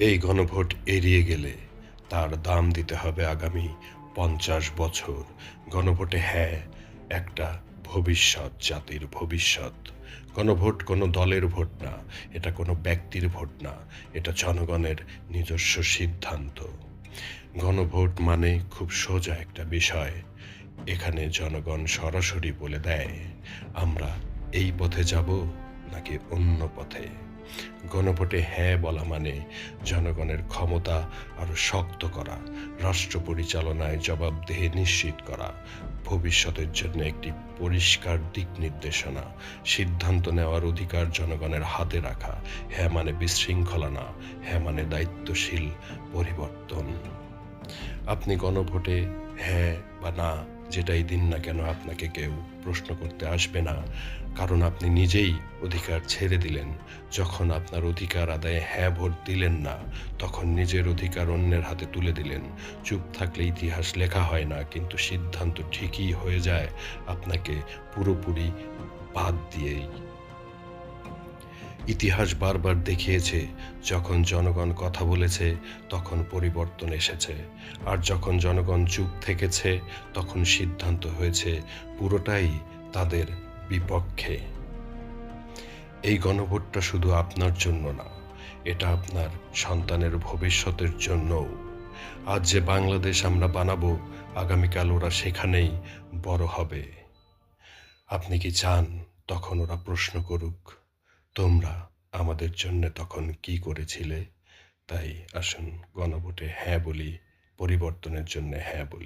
এই গণভোট এড়িয়ে গেলে তার দাম দিতে হবে আগামী পঞ্চাশ বছর। গণভোটে হ্যাঁ একটা ভবিষ্যৎ, জাতির ভবিষ্যৎ। গণভোট কোনো দলের ভোট না, এটা কোনো ব্যক্তির ভোট না, এটা জনগণের নিজস্ব সিদ্ধান্ত। গণভোট মানে খুব সোজা একটা বিষয়, এখানে জনগণ সরাসরি বলে দেয়, আমরা এই পথে যাব নাকি অন্য পথে? গণভোটে হ্যাঁ বলা মানে জনগণের ক্ষমতা আরও শক্ত করা, রাষ্ট্র পরিচালনায় জবাবদেহি নিশ্চিত করা, ভবিষ্যতের জন্য একটি পরিষ্কার দিক নির্দেশনা, সিদ্ধান্ত নেওয়ার অধিকার জনগণের হাতে রাখা হ্যাঁ মানে বিশৃঙ্খলা না হ্যাঁ মানে দায়িত্বশীল পরিবর্তন। আপনি গণভোটে হ্যাঁ বা না যেটাই দিন না কেন আপনাকে কেউ প্রশ্ন করতে আসবে না, কারণ আপনি নিজেই অধিকার ছেড়ে দিলেন। যখন আপনার অধিকার আদায়ে হ্যাঁ ভোট দিলেন না, তখন নিজের অধিকার অন্যের হাতে তুলে দিলেন। চুপ থাকলে ইতিহাস লেখা হয় না, কিন্তু সিদ্ধান্ত ঠিকই হয়ে যায়। আপনাকে পুরোপুরি বাদ দিয়েই ইতিহাস বারবার দেখিয়েছে, যখন জনগণ কথা বলেছে, তখন পরিবর্তন এসেছে। আর যখন জনগণ চুপ থেকেছে, তখন সিদ্ধান্ত হয়েছে, পুরোটাই তাদের বিপক্ষে। এই গণভোটটা শুধু আপনার জন্য না, এটা আপনার সন্তানের ভবিষ্যতের জন্যও। আজ যে বাংলাদেশ আমরা বানাবো, আগামীকাল ওরা সেখানেই বড় হবে। আপনি কি চান তখন ওরা প্রশ্ন করুক? তোমরা আমাদের জন্য তখন কি করেছিলে? তাই আসুন গণভোটে হ্যাঁ বলি, পরিবর্তনের জন্য হ্যাঁ বলি।